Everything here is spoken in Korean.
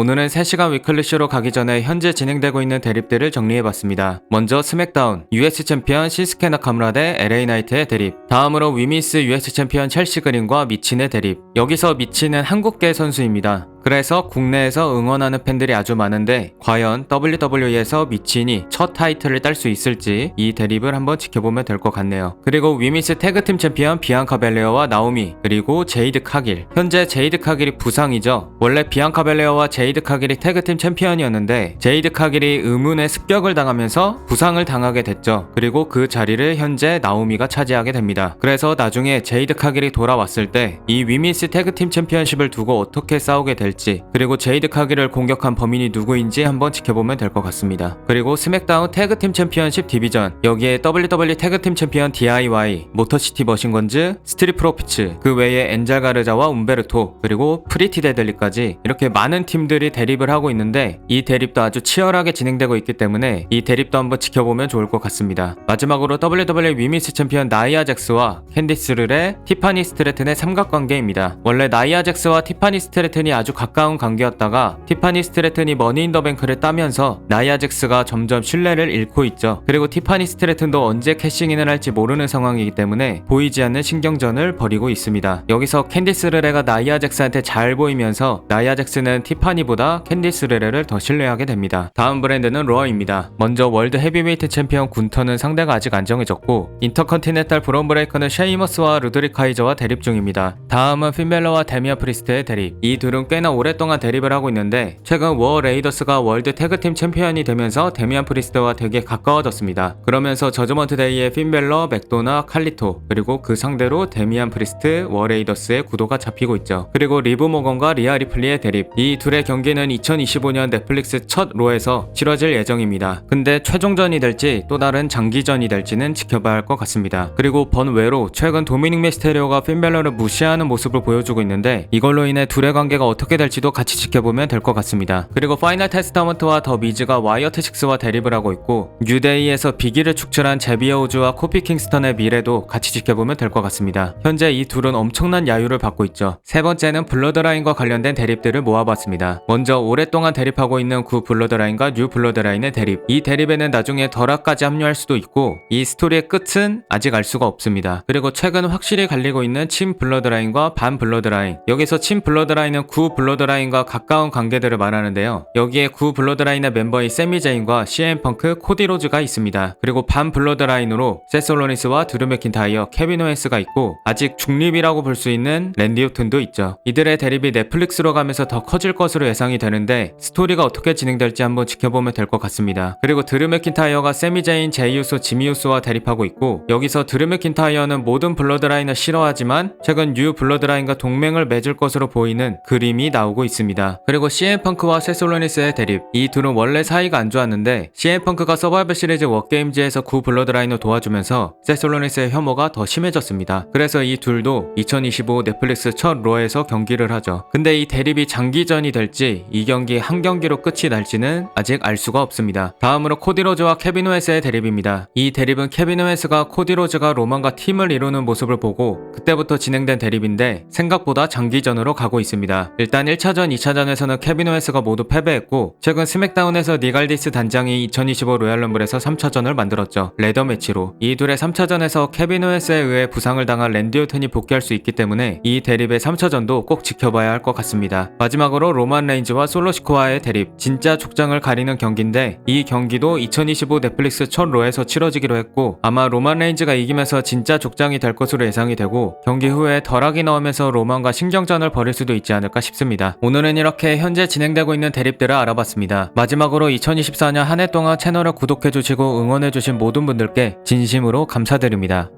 오늘은 3시간 위클리쇼로 가기 전에 현재 진행되고 있는 대립들을 정리해봤습니다. 먼저 스맥다운, US 챔피언 신스케 나카무라 대 LA 나이트의 대립. 다음으로 위미스 US 챔피언 첼시 그린과 미친의 대립. 여기서 미친은 한국계 선수입니다. 그래서 국내에서 응원하는 팬들이 아주 많은데 과연 WWE에서 미친이 첫 타이틀을 딸 수 있을지 이 대립을 한번 지켜보면 될 것 같네요. 그리고 위미스 태그팀 챔피언 비앙카 벨레어와 나오미 그리고 제이드 카길 현재 제이드 카길이 부상이죠. 원래 비앙카 벨레어와 제이드 카길이 태그팀 챔피언이었는데 제이드 카길이 의문의 습격을 당하면서 부상을 당하게 됐죠. 그리고 그 자리를 현재 나오미가 차지하게 됩니다. 그래서 나중에 제이드 카길이 돌아왔을 때 이 위미스 태그팀 챔피언십을 두고 어떻게 싸우게 될지 그리고 제이드 카길을 공격한 범인이 누구인지 한번 지켜보면 될 것 같습니다. 그리고 스맥다운 태그팀 챔피언십 디비전 여기에 WWE 태그팀 챔피언 DIY 모터시티 머신건즈 스트릿 프로피츠 그 외에 엔젤 가르자와 움베르토 그리고 프리티 데들리까지 이렇게 많은 팀들이 대립을 하고 있는데 이 대립도 아주 치열하게 진행되고 있기 때문에 이 대립도 한번 지켜보면 좋을 것 같습니다. 마지막으로 WWE 위미스 챔피언 나이아 잭스와 캔디스 르의 티파니 스트레튼의 삼각관계입니다. 원래 나이아 잭스와 티파니 스트레튼이 아주 가까운 관계였다가 티파니 스트레튼이 머니 인 더 뱅크를 따면서 나이아 잭스가 점점 신뢰를 잃고 있죠. 그리고 티파니 스트레튼도 언제 캐싱인을 할지 모르는 상황이기 때문에 보이지 않는 신경전을 벌이고 있습니다. 여기서 캔디스 르레가 나이아 잭스한테 잘 보이면서 나이아 잭스는 티파니보다 캔디스 르레를 더 신뢰하게 됩니다. 다음 브랜드는 로어입니다. 먼저 월드 헤비웨이트 챔피언 군터는 상대가 아직 안 정해졌고 인터컨티넨탈 브론 브레이커는 쉐이머스와 루드리 카이저와 대립 중입니다. 다음은 핀벨러와 데미아 프리스트의 대립. 이 둘은 꽤나 오랫동안 대립을 하고 있는데 최근 워 레이더스가 월드 태그팀 챔피언이 되면서 데미안 프리스트와 되게 가까워졌습니다. 그러면서 저저먼트 데이의 핀벨러, 맥도나, 칼리토 그리고 그 상대로 데미안 프리스트, 워 레이더스의 구도가 잡히고 있죠. 그리고 리브 모건과 리아 리플리의 대립. 이 둘의 경기는 2025년 넷플릭스 첫 로에서 치러질 예정입니다. 근데 최종전이 될지 또 다른 장기전이 될지는 지켜봐야 할 것 같습니다. 그리고 번외로 최근 도미닉 미스테리오가 핀벨러를 무시하는 모습을 보여주고 있는데 이걸로 인해 둘의 관계가 어떻게 될지도 같이 지켜보면 될 것 같습니다. 그리고 파이널 테스타먼트와 더 미즈가 와이어트 식스와 대립을 하고 있고 뉴데이에서 비기를 축출한 제비어 우즈와 코피 킹스턴의 미래도 같이 지켜보면 될 것 같습니다. 현재 이 둘은 엄청난 야유를 받고 있죠. 세 번째는 블러드라인과 관련된 대립들을 모아봤습니다. 먼저 오랫동안 대립하고 있는 구 블러드라인과 뉴 블러드라인의 대립. 이 대립에는 나중에 덜아까지 합류할 수도 있고 이 스토리의 끝은 아직 알 수가 없습니다. 그리고 최근 확실히 갈리고 있는 친 블러드라인과 반 블러드라인. 여기서 친 블러드라인은 구 블러드라인 과 가까운 관계들을 말하는데요. 여기에 구 블러드라인의 멤버인 세미 제인과 CM 펑크, 코디 로즈가 있습니다. 그리고 반 블러드라인으로 세솔로니스와 드루 맥킨타이어, 케빈 오웬스가 있고 아직 중립이라고 볼 수 있는 랜디 오튼도 있죠. 이들의 대립이 넷플릭스로 가면서 더 커질 것으로 예상이 되는데 스토리가 어떻게 진행될지 한번 지켜보면 될 것 같습니다. 그리고 드루 맥킨타이어가 세미 제인, 제이우소, 지미우소와 대립하고 있고 여기서 드루 맥킨타이어는 모든 블러드라인을 싫어하지만 최근 뉴 블러드라인과 동맹을 맺을 것으로 보이는 그림이 나 오고 있습니다. 그리고 CM 펑크와 세솔로니스의 대립 이 둘은 원래 사이가 안 좋았는데 CM 펑크가 서바이벌 시리즈 워게임즈에서 구 블러드라인을 도와주면서 세솔로니스의 혐오가 더 심해졌습니다. 그래서 이 둘도 2025 넷플릭스 첫 로에서 경기를 하죠. 근데 이 대립이 장기전이 될지 이 경기 한 경기로 끝이 날지는 아직 알 수가 없습니다. 다음으로 코디 로즈와 케빈 오웨스의 대립입니다. 이 대립은 케빈 오웨스가 코디 로즈가 로만과 팀을 이루는 모습을 보고 그때부터 진행된 대립인데 생각보다 장기전으로 가고 있습니다. 일단 1차전, 2차전에서는 케빈 오웨스가 모두 패배했고 최근 스맥다운에서 니갈디스 단장이 2025 로얄럼블에서 3차전을 만들었죠. 레더 매치로. 이 둘의 3차전에서 케빈 오웨스에 의해 부상을 당한 랜디 오튼이 복귀할 수 있기 때문에 이 대립의 3차전도 꼭 지켜봐야 할 것 같습니다. 마지막으로 로만 레인즈와 솔로시코와의 대립. 진짜 족장을 가리는 경기인데 이 경기도 2025 넷플릭스 첫 로에서 치러지기로 했고 아마 로만 레인즈가 이기면서 진짜 족장이 될 것으로 예상이 되고 경기 후에 덜하게 넣으면서 로만과 신경전을 벌일 수도 있지 않을까 싶 습니다. 오늘은 이렇게 현재 진행되고 있는 대립들을 알아봤습니다. 마지막으로 2024년 한 해 동안 채널을 구독해주시고 응원해주신 모든 분들께 진심으로 감사드립니다.